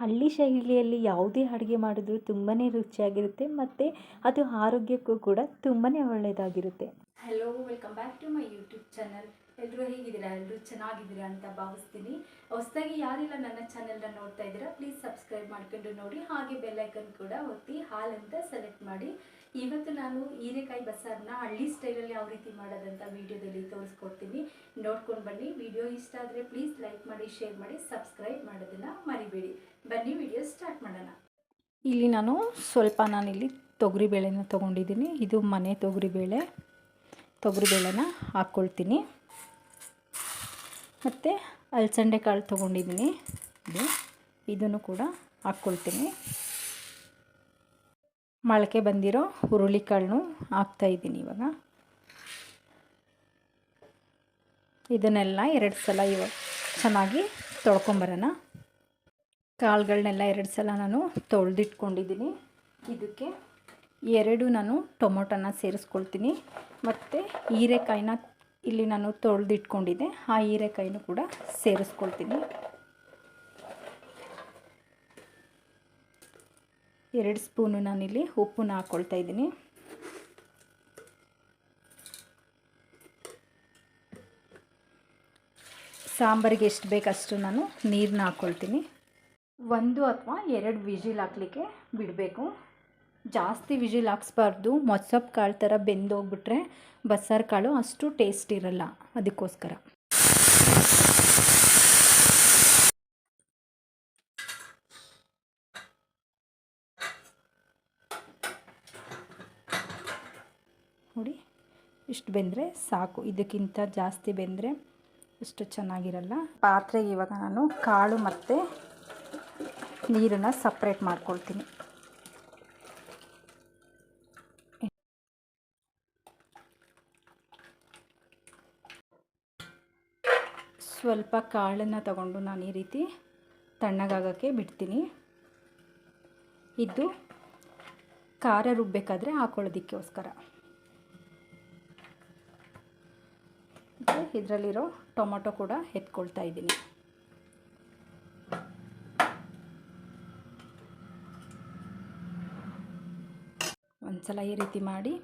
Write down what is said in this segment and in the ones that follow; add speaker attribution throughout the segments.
Speaker 1: ಹಳ್ಳಿ ಶೈಲಿಯಲ್ಲಿ ಯಾವುದೇ ಅಡುಗೆ ಮಾಡಿದರೂ ತುಂಬಾ ರುಚಿಯಾಗಿರುತ್ತೆ ಮತ್ತು ಅದು ಆರೋಗ್ಯಕ್ಕೂ ಕೂಡ ತುಂಬಾ ಒಳ್ಳೆಯದಾಗಿರುತ್ತೆ.
Speaker 2: Hello welcome back to my YouTube channel ಎಲ್ಲರೂ ಹೇಗಿದ್ದೀರಾ? ಎಲ್ಲರೂ ಚೆನ್ನಾಗಿದ್ದೀರಾ ಅಂತ ಭಾವಿಸ್ತೀನಿ. ಹೊಸದಾಗಿ ಯಾರೆಲ್ಲ ನನ್ನ ಚಾನೆಲ್ನ ನೋಡ್ತಾ ಇದ್ದೀರಾ ಪ್ಲೀಸ್ ಸಬ್ಸ್ಕ್ರೈಬ್ ಮಾಡ್ಕೊಂಡು ನೋಡಿ. ಹಾಗೆ ಬೆಲ್ಲೈಕನ್ ಕೂಡ ಒತ್ತಿ ಹಾಲ್ ಅಂತ ಸೆಲೆಕ್ಟ್ ಮಾಡಿ. ಇವತ್ತು ನಾನು ಹೀರೆಕಾಯಿ ಬಸ್ಸಾರನ್ನ ಹಳ್ಳಿ ಸ್ಟೈಲಲ್ಲಿ ಯಾವ ರೀತಿ ಮಾಡೋದಂತ ವಿಡಿಯೋದಲ್ಲಿ ತೋರಿಸ್ಕೊಡ್ತೀನಿ. ನೋಡ್ಕೊಂಡು ಬನ್ನಿ. ವಿಡಿಯೋ ಇಷ್ಟ ಆದರೆ ಪ್ಲೀಸ್ ಲೈಕ್ ಮಾಡಿ ಶೇರ್ ಮಾಡಿ ಸಬ್ಸ್ಕ್ರೈಬ್ ಮಾಡೋದನ್ನು ಮರಿಬೇಡಿ. ಬನ್ನಿ, ವಿಡಿಯೋ ಸ್ಟಾರ್ಟ್ ಮಾಡೋಣ.
Speaker 1: ಇಲ್ಲಿ ನಾನು ಸ್ವಲ್ಪ ನಾನಿಲ್ಲಿ ತೊಗರಿಬೇಳೆನ ತೊಗೊಂಡಿದ್ದೀನಿ. ಇದು ಮನೆ ತೊಗರಿಬೇಳೆ ತೊಗರಿಬೇಳೆನ ಹಾಕ್ಕೊಳ್ತೀನಿ. ಮತ್ತು ಅಲಸಂಡೆ ಕಾಳು ತೊಗೊಂಡಿದ್ದೀನಿ. ಇದು ಇದನ್ನು ಕೂಡ ಹಾಕ್ಕೊಳ್ತೀನಿ. ಮೊಳಕೆ ಬಂದಿರೋ ಹುರುಳಿಕಾಳನ್ನು ಹಾಕ್ತಾಯಿದ್ದೀನಿ ಇವಾಗ. ಇದನ್ನೆಲ್ಲ ಎರಡು ಸಲ ಇವಾಗ ಚೆನ್ನಾಗಿ ತೊಳ್ಕೊಂಬರೋಣ. ಕಾಳುಗಳನ್ನೆಲ್ಲ ಎರಡು ಸಲ ನಾನು ತೊಳೆದಿಟ್ಕೊಂಡಿದ್ದೀನಿ. ಇದಕ್ಕೆ ಎರಡು ನಾನು ಟೊಮೊಟೊನ ಸೇರಿಸ್ಕೊಳ್ತೀನಿ. ಮತ್ತು ಹೀರೆಕಾಯಿನ ಇಲ್ಲಿ ನಾನು ತೊಳೆದಿಟ್ಕೊಂಡಿದ್ದೆ. ಆ ಹೀರೆಕಾಯಿನೂ ಕೂಡ ಸೇರಿಸ್ಕೊಳ್ತೀನಿ. ಎರಡು ಸ್ಪೂನು ನಾನಿಲ್ಲಿ ಉಪ್ಪನ್ನ ಹಾಕ್ಕೊಳ್ತಾ ಇದ್ದೀನಿ. ಸಾಂಬಾರಿಗೆ ಎಷ್ಟು ಬೇಕಷ್ಟು ನಾನು ನೀರನ್ನ ಹಾಕ್ಕೊಳ್ತೀನಿ ಒಂದು ಅಥವಾ ಎರಡು ವಿಜಿಲ್ ಹಾಕ್ಲಿಕ್ಕೆ ಬಿಡಬೇಕು. ಜಾಸ್ತಿ ವಿಜಿಲ್ ಹಾಕ್ಸ್ಬಾರ್ದು. ಮೊಸಪ್ಪು ಕಾಳು ಥರ ಬೆಂದೋಗ್ಬಿಟ್ರೆ ಬಸ್ಸಾರು ಕಾಳು ಅಷ್ಟು ಟೇಸ್ಟ್ ಇರಲ್ಲ. ಅದಕ್ಕೋಸ್ಕರ ನೋಡಿ ಇಷ್ಟು ಬೆಂದರೆ ಸಾಕು. ಇದಕ್ಕಿಂತ ಜಾಸ್ತಿ ಬೆಂದರೆ ಇಷ್ಟು ಚೆನ್ನಾಗಿರಲ್ಲ. ಪಾತ್ರೆಗೆ ಇವಾಗ ನಾನು ಕಾಳು ಮತ್ತು ನೀರನ್ನು ಸಪ್ರೇಟ್ ಮಾಡ್ಕೊಳ್ತೀನಿ. ಸ್ವಲ್ಪ ಕಾಳನ್ನು ತಗೊಂಡು ನಾನು ಈ ರೀತಿ ತಣ್ಣಗಾಗೋಕ್ಕೆ ಬಿಡ್ತೀನಿ. ಇದು ಖಾರ ರುಬ್ಬಬೇಕಾದ್ರೆ ಹಾಕೊಳ್ಳೋದಕ್ಕೋಸ್ಕರ. ಇದರಲ್ಲಿರೋ ಟೊಮೊಟೊ ಕೂಡ ಎತ್ಕೊಳ್ತಾ ಇದ್ದೀನಿ. ಒಂದ್ಸಲ ಈ ರೀತಿ ಮಾಡಿ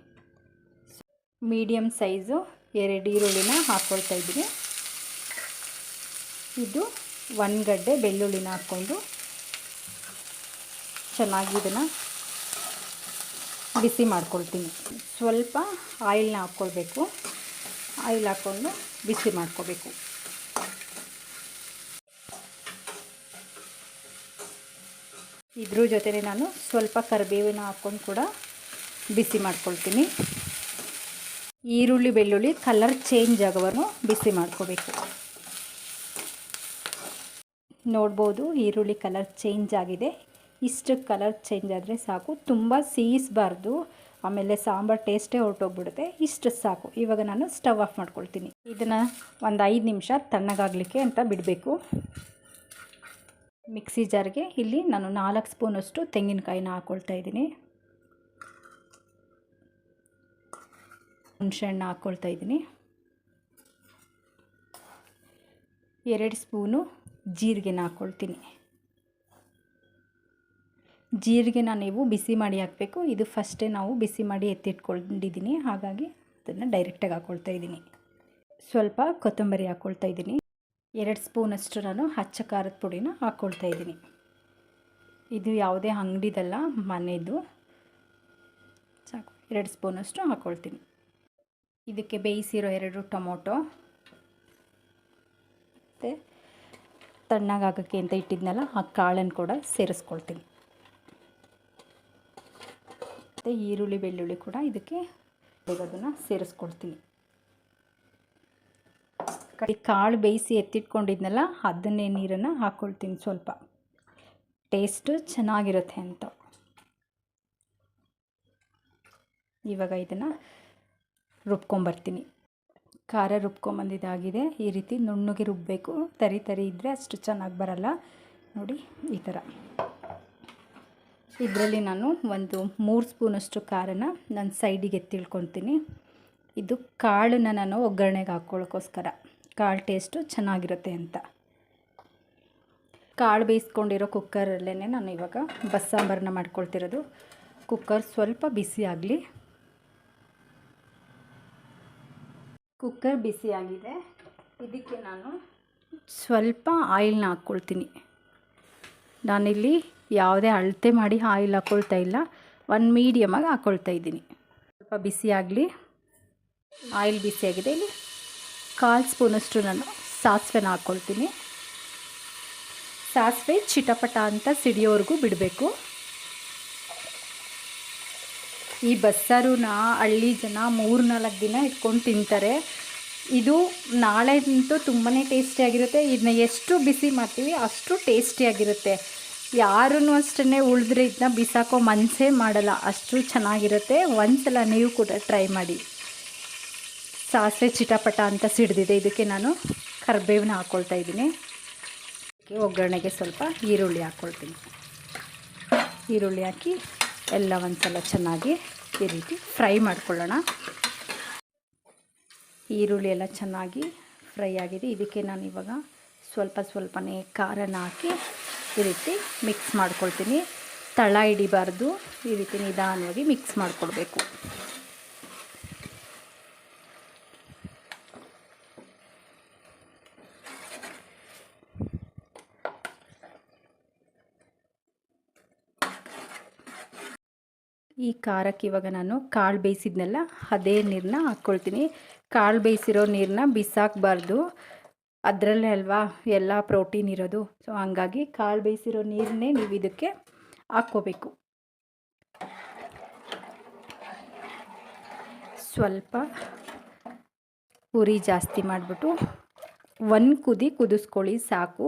Speaker 1: ಮೀಡಿಯಮ್ ಸೈಜು ಎರಡು ಈರುಳ್ಳಿನ ಹಾಕ್ಕೊಳ್ತಾ ಇದ್ದೀನಿ. ಇದು ಒಂದು ಗಡ್ಡೆ ಬೆಳ್ಳುಳ್ಳಿನ ಹಾಕ್ಕೊಂಡು ಚೆನ್ನಾಗಿ ಇದನ್ನು ಬಿಸಿ ಮಾಡ್ಕೊಳ್ತೀನಿ. ಸ್ವಲ್ಪ ಆಯಿಲ್ನ ಹಾಕ್ಕೊಳ್ಬೇಕು. ಆಯಿಲ್ ಹಾಕ್ಕೊಂಡು ಬಿಸಿ ಮಾಡ್ಕೋಬೇಕು. ಇದ್ರ ಜೊತೆನೆ ನಾನು ಸ್ವಲ್ಪ ಕರಿಬೇವಿನ ಹಾಕ್ಕೊಂಡು ಕೂಡ ಬಿಸಿ ಮಾಡ್ಕೊಳ್ತೀನಿ. ಈರುಳ್ಳಿ, ಬೆಳ್ಳುಳ್ಳಿ ಕಲರ್ ಚೇಂಜ್ ಆಗೋವನ್ನು ಬಿಸಿ ಮಾಡ್ಕೋಬೇಕು. ನೋಡ್ಬೋದು ಈರುಳ್ಳಿ ಕಲರ್ ಚೇಂಜ್ ಆಗಿದೆ. ಇಷ್ಟು ಕಲರ್ ಚೇಂಜ್ ಆದರೆ ಸಾಕು. ತುಂಬ ಸೀಸ್ಬಾರ್ದು. ಆಮೇಲೆ ಸಾಂಬಾರು ಟೇಸ್ಟೇ ಹೊರಟೋಗ್ಬಿಡುತ್ತೆ. ಇಷ್ಟು ಸಾಕು. ಇವಾಗ ನಾನು ಸ್ಟವ್ ಆಫ್ ಮಾಡ್ಕೊಳ್ತೀನಿ. ಇದನ್ನು ಒಂದು ಐದು ನಿಮಿಷ ತಣ್ಣಗಾಗಲಿಕ್ಕೆ ಅಂತ ಬಿಡಬೇಕು. ಮಿಕ್ಸಿ ಜಾರ್ಗೆ ಇಲ್ಲಿ ನಾನು ನಾಲ್ಕು ಸ್ಪೂನಷ್ಟು ತೆಂಗಿನಕಾಯಿನ ಹಾಕ್ಕೊಳ್ತಾ ಇದ್ದೀನಿ. ಹುಣಸೆಹಣ್ಣು ಹಾಕ್ಕೊಳ್ತಾ ಇದ್ದೀನಿ. ಎರಡು ಸ್ಪೂನು ಜೀರಿಗೆನ ಹಾಕ್ಕೊಳ್ತೀನಿ ಜೀರಿಗೆನ ನೀವು ಬಿಸಿ ಮಾಡಿ ಹಾಕಬೇಕು. ಇದು ಫಸ್ಟೇ ನಾವು ಬಿಸಿ ಮಾಡಿ ಎತ್ತಿಟ್ಕೊಂಡಿದ್ದೀನಿ ಹಾಗಾಗಿ ಅದನ್ನು ಡೈರೆಕ್ಟಾಗಿ ಹಾಕ್ಕೊಳ್ತಾ ಇದ್ದೀನಿ ಸ್ವಲ್ಪ ಕೊತ್ತಂಬರಿ ಹಾಕ್ಕೊಳ್ತಾ ಇದ್ದೀನಿ ಎರಡು ಸ್ಪೂನಷ್ಟು ನಾನು ಹಚ್ಚ ಖಾರದ ಪುಡಿನ ಹಾಕ್ಕೊಳ್ತಾ ಇದ್ದೀನಿ ಇದು ಯಾವುದೇ ಅಂಗಡಿದಲ್ಲ ಮನೆಯದು ಸಾಕು, ಎರಡು ಸ್ಪೂನಷ್ಟು ಹಾಕ್ಕೊಳ್ತೀನಿ ಇದಕ್ಕೆ ಬೇಯಿಸಿರೋ ಎರಡು ಟೊಮೊಟೊ. ಮತ್ತು ತಣ್ಣಗಾಗೋಕ್ಕೆ ಅಂತ ಇಟ್ಟಿದ್ನಲ್ಲ, ಆ ಕಾಳನ್ನು ಕೂಡ ಸೇರಿಸ್ಕೊಳ್ತೀನಿ. ಮತ್ತು ಈರುಳ್ಳಿ, ಬೆಳ್ಳುಳ್ಳಿ ಕೂಡ ಇದಕ್ಕೆ ಅದನ್ನು ಸೇರಿಸ್ಕೊಳ್ತೀನಿ. ಕಡೆ ಕಾಳು ಬೇಯಿಸಿ ಎತ್ತಿಟ್ಕೊಂಡಿದ್ನಲ್ಲ, ಅದನ್ನೇ ನೀರನ್ನು ಹಾಕ್ಕೊಳ್ತೀನಿ ಸ್ವಲ್ಪ. ಟೇಸ್ಟು ಚೆನ್ನಾಗಿರುತ್ತೆ ಅಂತ. ಇವಾಗ ಇದನ್ನು ರುಬ್ಕೊಂಬರ್ತೀನಿ. ಖಾರ ರುಬ್ಕೊಂಬಂದಿದ್ದಾಗಿದೆ, ಈ ರೀತಿ ನುಣ್ಣಗೆ ರುಬ್ಬಬೇಕು ತರಿ ತರಿ ಇದ್ದರೆ ಅಷ್ಟು ಚೆನ್ನಾಗಿ ಬರಲ್ಲ. ನೋಡಿ, ಈ ಥರ ಇದರಲ್ಲಿ ನಾನು ಒಂದು ಮೂರು ಸ್ಪೂನಷ್ಟು ಖಾರನ ನಾನು ಸೈಡಿಗೆ ತಿಳ್ಕೊತೀನಿ ಇದು ಕಾಳನ್ನು ನಾನು ಒಗ್ಗರಣೆಗೆ ಹಾಕ್ಕೊಳ್ಳೋಕ್ಕೋಸ್ಕರ ಕಾಳು ಟೇಸ್ಟು ಚೆನ್ನಾಗಿರುತ್ತೆ ಅಂತ. ಕಾಳು ಬೇಯಿಸ್ಕೊಂಡಿರೋ ಕುಕ್ಕರಲ್ಲೇ ನಾನು ಇವಾಗ ಬಸ್ಸಾಂಬಾರನ್ನ ಮಾಡ್ಕೊಳ್ತಿರೋದು. ಕುಕ್ಕರ್ ಸ್ವಲ್ಪ ಬಿಸಿ ಆಗಲಿ. ಕುಕ್ಕರ್ ಬಿಸಿ ಆಗಿದೆ. ಇದಕ್ಕೆ ನಾನು ಸ್ವಲ್ಪ ಆಯಿಲ್ನ ಹಾಕ್ಕೊಳ್ತೀನಿ. ನಾನಿಲ್ಲಿ ಯಾವುದೇ ಅಳತೆ ಮಾಡಿ ಆಯಿಲ್ ಹಾಕ್ಕೊಳ್ತಾ ಇಲ್ಲ. ಒಂದು ಮೀಡಿಯಮಾಗಿ ಹಾಕ್ಕೊಳ್ತಾ ಇದ್ದೀನಿ. ಸ್ವಲ್ಪ ಬಿಸಿ ಆಗಲಿ, ಆಯಿಲ್ ಬಿಸಿಯಾಗಿದೆ ಇಲ್ಲಿ ಕಾಲು ಸ್ಪೂನಷ್ಟು ನಾನು ಸಾಸಿವೆನ ಹಾಕ್ಕೊಳ್ತೀನಿ ಸಾಸಿವೆ ಚಿಟಪಟ ಅಂತ ಸಿಡಿಯೋವರೆಗೂ ಬಿಡಬೇಕು. ಈ ಬಸ್ಸಾರನ್ನ ಹಳ್ಳಿ ಜನ ಮೂರು ನಾಲ್ಕು ದಿನ ಇಟ್ಕೊಂಡು ತಿಂತಾರೆ. ಇದು ನಾಳೆ ಅಂತೂ ತುಂಬಾ ಟೇಸ್ಟಿಯಾಗಿರುತ್ತೆ ಇದನ್ನ ಎಷ್ಟು ಬಿಸಿ ಮಾಡ್ತೀವಿ ಅಷ್ಟು ಟೇಸ್ಟಿಯಾಗಿರುತ್ತೆ ಯಾರೂ ಅಷ್ಟೇ ಉಳಿದ್ರೆ ಇದನ್ನ ಬಿಸಾಕೋ ಮನಸ್ಸೇ ಮಾಡಲ್ಲ. ಅಷ್ಟು ಚೆನ್ನಾಗಿರುತ್ತೆ. ಒಂದ್ಸಲ ನೀವು ಕೂಡ ಟ್ರೈ ಮಾಡಿ. ಸಾಸಿವೆ ಚಿಟಪಟ ಅಂತ ಸಿಡ್ದಿದೆ. ಇದಕ್ಕೆ ನಾನು ಕರಿಬೇವನ್ನ ಹಾಕ್ಕೊಳ್ತಾ ಇದ್ದೀನಿ. ಒಗ್ಗರಣೆಗೆ ಸ್ವಲ್ಪ ಈರುಳ್ಳಿ ಹಾಕ್ಕೊಳ್ತೀನಿ ಈರುಳ್ಳಿ ಹಾಕಿ ಎಲ್ಲ ಒಂದ್ಸಲ ಚೆನ್ನಾಗಿ ಈ ರೀತಿ ಫ್ರೈ ಮಾಡ್ಕೊಳ್ಳೋಣ. ಈರುಳ್ಳಿ ಎಲ್ಲ ಚೆನ್ನಾಗಿ ಫ್ರೈ ಆಗಿದೆ. ಇದಕ್ಕೆ ನಾನು ಇವಾಗ ಸ್ವಲ್ಪ ಸ್ವಲ್ಪನೇ ಖಾರನ ಹಾಕಿ ಈ ರೀತಿ ಮಿಕ್ಸ್ ಮಾಡ್ಕೊಳ್ತೀನಿ. ತಳ ಹಿಡಿಬಾರ್ದು. ಈ ರೀತಿ ನಿಧಾನವಾಗಿ ಮಿಕ್ಸ್ ಮಾಡ್ಕೊಳ್ಬೇಕು. ಈ ಖಾರಕ್ಕೆ ಇವಾಗ ನಾನು ಕಾಳು ಬೇಯಿಸಿದ್ನೆಲ್ಲ, ಅದೇ ನೀರನ್ನ ಹಾಕ್ಕೊಳ್ತೀನಿ. ಕಾಳು ಬೇಯಿಸಿರೋ ನೀರನ್ನ ಬಿಸಾಕಬಾರ್ದು. ಅದರಲ್ಲೇ ಅಲ್ವಾ ಎಲ್ಲ ಪ್ರೋಟೀನ್ ಇರೋದು. ಸೊ ಹಂಗಾಗಿ ಕಾಳು ಬೇಯಿಸಿರೋ ನೀರನ್ನೇ ನೀವು ಇದಕ್ಕೆ ಹಾಕ್ಕೋಬೇಕು. ಸ್ವಲ್ಪ ಉರಿ ಜಾಸ್ತಿ ಮಾಡಿಬಿಟ್ಟು ಒಂದು ಕುದಿ ಕುದಿಸ್ಕೊಳ್ಳಿ ಸಾಕು.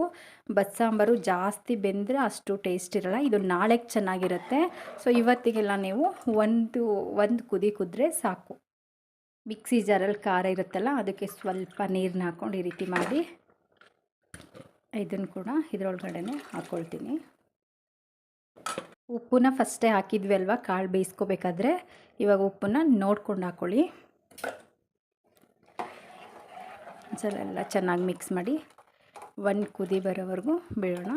Speaker 1: ಬಸ್ಸಾಂಬಾರು ಜಾಸ್ತಿ ಬೆಂದರೆ ಅಷ್ಟು ಟೇಸ್ಟ್ ಇರಲ್ಲ. ಇದು ನಾಳೆಗೆ ಚೆನ್ನಾಗಿರುತ್ತೆ. ಸೊ ಇವತ್ತಿಗೆಲ್ಲ ನೀವು ಒಂದು ಒಂದು ಕುದಿ ಕುದ್ರೆ ಸಾಕು. ಮಿಕ್ಸಿ ಜಾರಲ್ಲಿ ಖಾರ ಇರುತ್ತಲ್ಲ, ಅದಕ್ಕೆ ಸ್ವಲ್ಪ ನೀರನ್ನ ಹಾಕ್ಕೊಂಡು ಈ ರೀತಿ ಮಾಡಿ, ಇದನ್ನು ಕೂಡ ಇದರೊಳಗಡೆನೆ ಹಾಕ್ಕೊಳ್ತೀನಿ ಉಪ್ಪನ್ನ ಫಸ್ಟೇ ಹಾಕಿದ್ವಿ ಅಲ್ವಾ, ಕಾಳು ಬೇಯಿಸ್ಕೋಬೇಕಾದ್ರೆ, ಇವಾಗ ಉಪ್ಪನ್ನ ನೋಡ್ಕೊಂಡು ಹಾಕ್ಕೊಳ್ಳಿ ಸರ್ ಎಲ್ಲ ಚೆನ್ನಾಗಿ ಮಿಕ್ಸ್ ಮಾಡಿ ಒಂದು ಕುದಿ ಬರೋವರೆಗೂ ಬಿಡೋಣ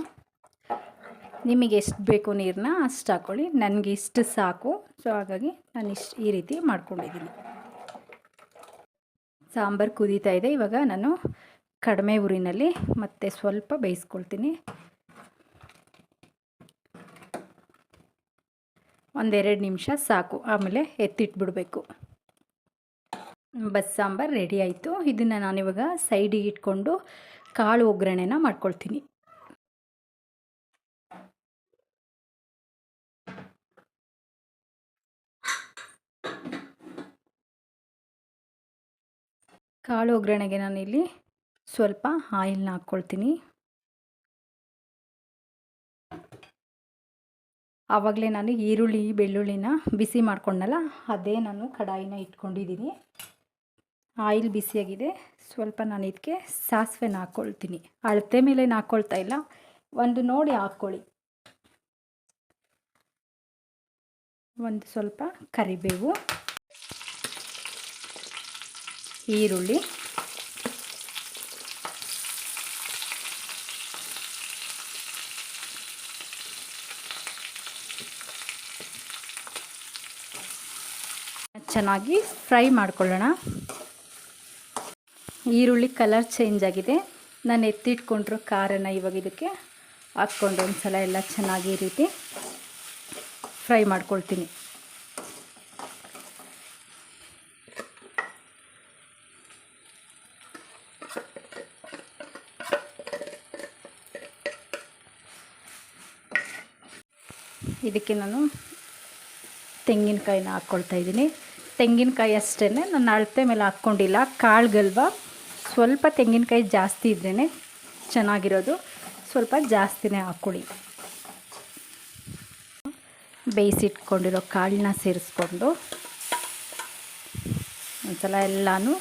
Speaker 1: ನಿಮಗೆ ಎಷ್ಟು ಬೇಕು ನೀರನ್ನ ಅಷ್ಟು ಹಾಕ್ಕೊಳ್ಳಿ ನನಗೆ ಇಷ್ಟು ಸಾಕು, ಸೊ ಹಾಗಾಗಿ ನಾನು ಇಷ್ಟು ಈ ರೀತಿ ಮಾಡ್ಕೊಂಡಿದ್ದೀನಿ. ಸಾಂಬಾರು ಕುದೀತಾ ಇದೆ. ಇವಾಗ ನಾನು ಕಡಿಮೆ ಉರಿನಲ್ಲಿ ಮತ್ತೆ ಸ್ವಲ್ಪ ಬೇಯಿಸ್ಕೊಳ್ತೀನಿ. ಒಂದೆರಡು ನಿಮಿಷ ಸಾಕು. ಆಮೇಲೆ ಎತ್ತಿಟ್ಬಿಡಬೇಕು. ಬಸ್ ಸಾಂಬಾರು ರೆಡಿ ಆಯಿತು. ಇದನ್ನು ನಾನಿವಾಗ ಸೈಡಿಗೆ ಇಟ್ಕೊಂಡು ಕಾಳು ಒಗ್ಗರಣೆನ ಮಾಡ್ಕೊಳ್ತೀನಿ. ಕಾಳು ಒಗ್ಗರಣೆಗೆ ನಾನಿಲ್ಲಿ ಸ್ವಲ್ಪ ಆಯಿಲ್ನ ಹಾಕ್ಕೊಳ್ತೀನಿ. ಆವಾಗಲೇ ನಾನು ಈರುಳ್ಳಿ, ಬೆಳ್ಳುಳ್ಳಿನ ಬಿಸಿ ಮಾಡ್ಕೊಂಡಲ್ಲ, ಅದೇ ನಾನು ಕಡಾಯಿನ ಇಟ್ಕೊಂಡಿದ್ದೀನಿ. ಆಯಿಲ್ ಬಿಸಿಯಾಗಿದೆ, ಸ್ವಲ್ಪ ನಾನು ಇದಕ್ಕೆ ಸಾಸಿವೆನ ಹಾಕ್ಕೊಳ್ತೀನಿ. ಅಳತೆ ಮೇಲೆ ಹಾಕ್ಕೊಳ್ತಾ ಇಲ್ಲ, ಒಂದು ನೋಡಿ ಹಾಕ್ಕೊಳ್ಳಿ. ಒಂದು ಸ್ವಲ್ಪ ಕರಿಬೇವು. ಈರುಳ್ಳಿ. ಚೆನ್ನಾಗಿ ಫ್ರೈ ಮಾಡ್ಕೊಳ್ಳೋಣ. ಈರುಳ್ಳಿ ಕಲರ್ ಚೇಂಜ್ ಆಗಿದೆ. ನಾನು ಎತ್ತಿಟ್ಕೊಂಡಿರೋ ಖಾರನ ಇವಾಗ ಇದಕ್ಕೆ ಹಾಕ್ಕೊಂಡು ಒಂದು ಸಲ ಎಲ್ಲ ಚೆನ್ನಾಗಿ ಈ ರೀತಿ ಫ್ರೈ ಮಾಡ್ಕೊಳ್ತೀನಿ. ಇದಕ್ಕೆ ನಾನು ತೆಂಗಿನಕಾಯಿನ ಹಾಕ್ಕೊಳ್ತಾ ಇದ್ದೀನಿ. ತೆಂಗಿನಕಾಯಿ ಅಷ್ಟೇ ನಾನು ಅಳತೆ ಮೇಲೆ ಹಾಕ್ಕೊಂಡಿಲ್ಲ. ಕಾಳುಗಲ್ವ, ಸ್ವಲ್ಪ ತೆಂಗಿನಕಾಯಿ ಜಾಸ್ತಿ ಇದ್ರೇ ಚೆನ್ನಾಗಿರೋದು. ಸ್ವಲ್ಪ ಜಾಸ್ತಿನೇ ಹಾಕ್ಕೊಳ್ಳಿ. ಬೇಯಿಸಿಟ್ಕೊಂಡಿರೋ ಕಾಳನ್ನ ಸೇರಿಸ್ಕೊಂಡು ಒಂದ್ಸಲ ಎಲ್ಲನೂ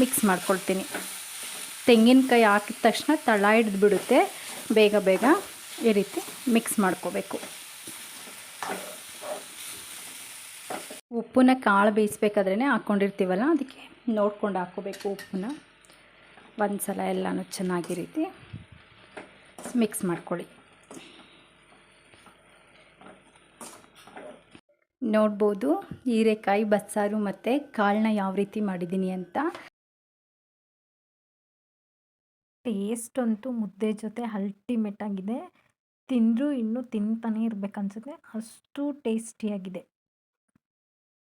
Speaker 1: ಮಿಕ್ಸ್ ಮಾಡ್ಕೊಳ್ತೀನಿ. ತೆಂಗಿನಕಾಯಿ ಹಾಕಿದ ತಕ್ಷಣ ತಳ ಹಿಡ್ದು ಬಿಡುತ್ತೆ ಬೇಗ ಬೇಗ ಈ ರೀತಿ ಮಿಕ್ಸ್ ಮಾಡ್ಕೋಬೇಕು. ಉಪ್ಪನ್ನ ಕಾಳು ಬೇಯಿಸ್ಬೇಕಾದ್ರೇ ಹಾಕ್ಕೊಂಡಿರ್ತೀವಲ್ಲ, ಅದಕ್ಕೆ ನೋಡ್ಕೊಂಡು ಹಾಕ್ಕೋಬೇಕು ಉಪ್ಪನ್ನ. ಒಂದು ಸಲ ಎಲ್ಲನೂ ಚೆನ್ನಾಗಿ ರೀತಿ ಮಿಕ್ಸ್ ಮಾಡ್ಕೊಳ್ಳಿ. ನೋಡ್ಬೋದು ಹೀರೆಕಾಯಿ, ಬಸ್ಸಾರು ಮತ್ತು ಕಾಳನ್ನ ಯಾವ ರೀತಿ ಮಾಡಿದ್ದೀನಿ ಅಂತ.
Speaker 3: ಟೇಸ್ಟ್ ಅಂತೂ ಮುದ್ದೆ ಜೊತೆ ಅಲ್ಟಿಮೇಟ್ ಆಗಿದೆ. ತಿಂದರೂ ಇನ್ನೂ ತಿಂತಾನೇ ಇರಬೇಕನ್ಸುತ್ತೆ. ಅಷ್ಟು ಟೇಸ್ಟಿಯಾಗಿದೆ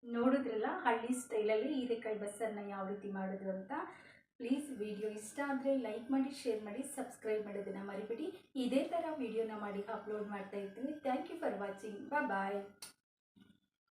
Speaker 2: ನೋಡಿದ್ರಲ್ಲ ಹಳ್ಳಿ ಸ್ಟೈಲಲ್ಲಿ ಹೀರೆಕಾಯಿ ಬಸ್ಸನ್ನು ಯಾವ ರೀತಿ ಮಾಡೋದು ಅಂತ. ಪ್ಲೀಸ್ ವಿಡಿಯೋ ಇಷ್ಟ ಆದರೆ ಲೈಕ್ ಮಾಡಿ ಶೇರ್ ಮಾಡಿ ಸಬ್ಸ್ಕ್ರೈಬ್ ಮಾಡೋದನ್ನು ಮರಿಬೇಡಿ. ಇದೇ ಥರ ವಿಡಿಯೋನ ಮಾಡಿ ಅಪ್ಲೋಡ್ ಮಾಡ್ತಾ ಇರ್ತೀನಿ. Thank you for watching bye